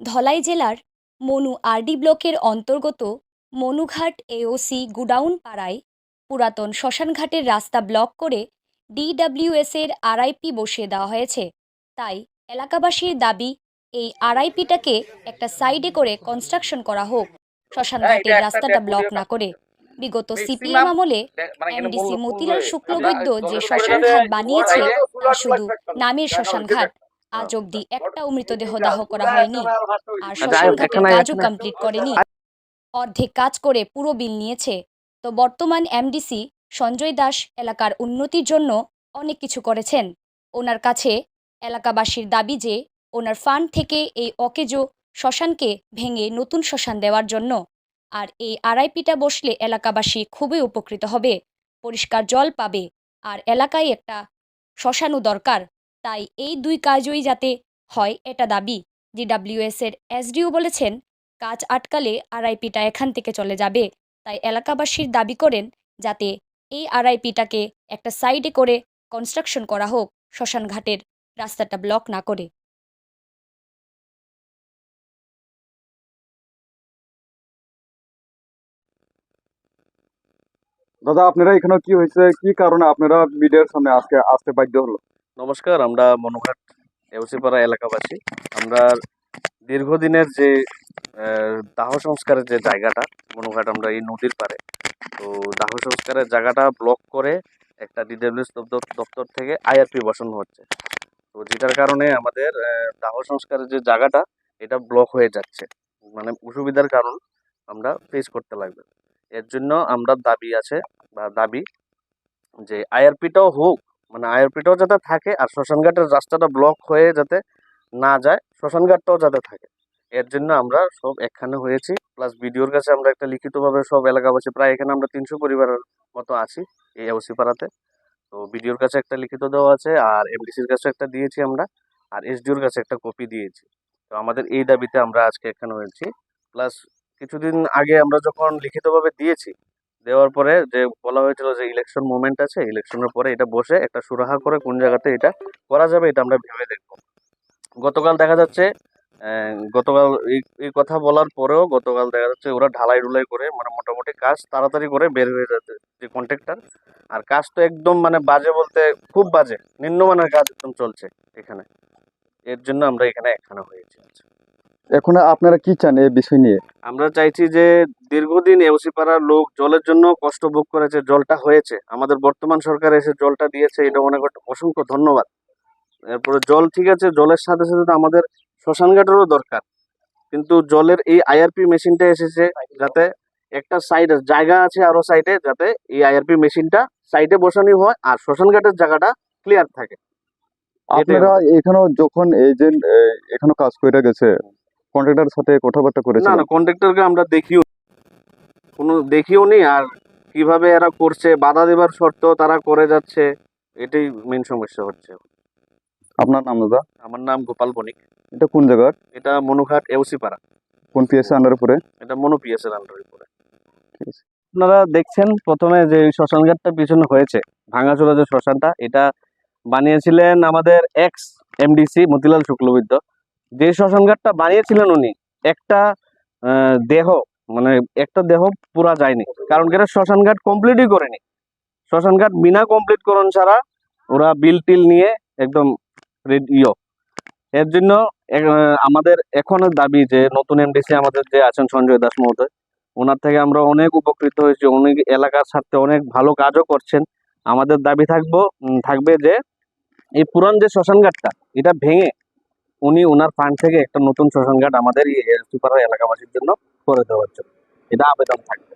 ধলাই জেলার মনু আরডি ব্লকের অন্তর্গত মনুঘাট এওসি গুডাউন পাড়ায় পুরাতন শ্মশানঘাটের রাস্তা ব্লক করে ডিডব্লিউএস এর আরআইপি বসিয়ে দেওয়া হয়েছে। তাই এলাকাবাসীর দাবি এই আরআইপিটাকে একটা সাইডে করে কনস্ট্রাকশন করা হোক শ্মশানঘাটের রাস্তাটা ব্লক না করে। বিগত সিপিএম আমলে এমডিসি মতিলাল শুক্লবৈদ্য যে শ্মশানঘাট বানিয়েছে তা শুধু নামের শ্মশানঘাট। আজ অবধি একটাও মৃতদেহ দাহ করা হয়নি। আর শ্মশানঘাটের কাজও কমপ্লিট করেনি। অর্ধেক কাজ করে পুরো বিল নিয়েছে। তো বর্তমান এমডিসি সঞ্জয় দাস এলাকার উন্নতির জন্য অনেক কিছু করেছেন। ওনার কাছে এলাকাবাসীর দাবি যে ওনার ফান্ড থেকে এই অকেজো শ্মশানকে ভেঙে নতুন শ্মশান দেওয়ার জন্য। আর এই আরআইপিটা বসলে এলাকাবাসী খুবই উপকৃত হবে। পরিষ্কার জল পাবে। আর এলাকায় একটা শ্মশানও দরকার। তাই এই দুই কাজই যাতে হয় এটা দাবি ডিডাব্লিউএস এর এসডিও বলেছেন, কাজ আটকালে আরআইপিটা এখান থেকে চলে যাবে। তাই এলাকাবাসীর দাবি করেন যাতে এই আরআইপিটাকে একটা সাইডে করে কনস্ট্রাকশন করা হোক শ্মশানঘাটের রাস্তাটা ব্লক না করে। দাদা, আপনারা এখানে কি হয়েছে? কি কারণে আপনারা মিডিয়ার সামনে আজকে আসতে বাধ্য হলো? নমস্কার, আমরা মনোঘাট এওসিপাড়া এলাকাবাসী। আমরা দীর্ঘদিনের যে দাহ সংস্কারের যে জায়গাটা, মনোঘাট আমরা এই নদীর পাড়ে, তো দাহ সংস্কারের জায়গাটা ব্লক করে একটা ডিডব্লিউএস দপ্তর থেকে আইআরপি বসানো হচ্ছে। তো যেটার কারণে আমাদের দাহ সংস্কারের যে জায়গাটা, এটা ব্লক হয়ে যাচ্ছে। মানে অসুবিধার কারণ আমরা ফেস করতে লাগবে। এর জন্য আমরা দাবি আছে, বা দাবি যে আইআরপিটাও হোক মানে আইআরপিটাও যাতে থাকে আর শ্মশানঘাটের রাস্তাটা ব্লক হয়ে যাতে না যায়, শ্মশানঘাটটাও যাতে থাকে। এর জন্য আমরা সব একখানে হয়েছি প্লাস বিডিওর কাছে আমরা একটা লিখিতভাবে সব এলাকাবাসী, প্রায় এখানে আমরা তিনশো পরিবারের মতো আছি এই এওসি পাড়াতে। তো বিডিওর কাছে একটা লিখিত দেওয়া আছে আর এমডিসির কাছে একটা দিয়েছি আমরা, আর এসডিওর কাছে একটা কপি দিয়েছি। তো আমাদের এই দাবিতে আমরা আজকে এখানে হয়েছি। প্লাস কিছুদিন আগে আমরা যখন লিখিতভাবে দিয়েছি দেওয়ার পরে যে বলা হয়েছিল যে ইলেকশন মুভমেন্ট আছে ইলেকশনের পরে এটা বসে একটা সুরাহা করে কোন জায়গাতে এটা করা যাবে এটা আমরা ভেবে দেখব। গতকাল দেখা যাচ্ছে গতকাল এই কথা বলার পরেও গতকাল দেখা যাচ্ছে ওরা ঢালাই ডুলাই করে মানে মোটামুটি কাজ তাড়াতাড়ি করে বের হয়ে যাচ্ছে যে কন্ট্রাক্টর আর কাজ তো একদম মানে বাজে বলতে খুব বাজে, নিম্নমানের কাজ একদম চলছে এখানে। এর জন্য আমরা এখানে এখানে হয়েছি। এখন আপনারা কি চান এই বিষয় নিয়ে? আমরা চাইছি যে দীর্ঘদিন এওসি পাড়ার লোক জলের জন্য কষ্ট ভোগ করেছে জলটা হয়েছে। আমাদের বর্তমান সরকার এসে জলটা দিয়েছে এটা অনেক অসংখ্য ধন্যবাদ। এরপরে জল ঠিক আছে জলের সাথে সাথে তো আমাদের শ্মশানঘাটেরও দরকার। কিন্তু জলের এই আইআরপি মেশিনটা এসেছে যাতে একটা সাইড জায়গা আছে আরও সাইডে যাতে এই আইআরপি মেশিনটা সাইডে বসানো হয় আর শ্মশানঘাটের জায়গাটা ক্লিয়ার থাকে। আপনারা এখানে যখন এজেন্ট এখানে কাজ করে গেছে কন্ট্রাক্টরের সাথে কথাবার্তা করেছে না না কন্ট্রাক্টরকে আমরা দেখিও কোনো দেখিও নি আর কীভাবে এরা করছে বাধা দেবার সত্ত্বেও তারা করে যাচ্ছে এটাই মেন সমস্যা হচ্ছে। আপনার নাম দাদা? আমার নাম গোপাল বণিক। এটা কোন জায়গার? এটা মনুঘাট এওসি পাড়া কোন পিএসসি আন্ডারে পড়ে? এটা মনো পিএস এর আন্ডারে পড়ে। ঠিক আছে। আপনারা দেখছেন প্রথমে যে শ্মশানঘাটটা পিছনে হয়েছে ভাঙাচোরা যে শ্মশানটা এটা বানিয়েছিলেন আমাদের এক্স এমডিসি মতিলাল শুক্লবৈদ্য। যে শ্মশানঘাটটা বানিয়েছিলেন উনি, একটা দেহ মানে একটা দেহ পুরা যায়নি। কারণ কি শ্মশানঘাট কমপ্লিটই করেনি। শ্মশানঘাট বিনা কমপ্লিট করণ ছাড়া ওরা বিল টিল নিয়ে একদম রেডিও এর জন্য আমাদের এখনও দাবি যে নতুন এমডিসি আমাদের যে আছেন সঞ্জয় দাস মহোদয়, ওনার থেকে আমরা অনেক উপকৃত হয়েছি। উনি এলাকার স্বার্থে অনেক ভালো কাজও করছেন। আমাদের দাবি থাকব থাকবে যে এই পুরান যে শ্মশানঘাটটা এটা ভেঙে উনি ওনার ফান্ড থেকে একটা নতুন শ্মশানঘাট আমাদের এই এলসিপাড়া এলাকাবাসীর জন্য করে দেওয়ার জন্য। এটা আবেদন থাকবে।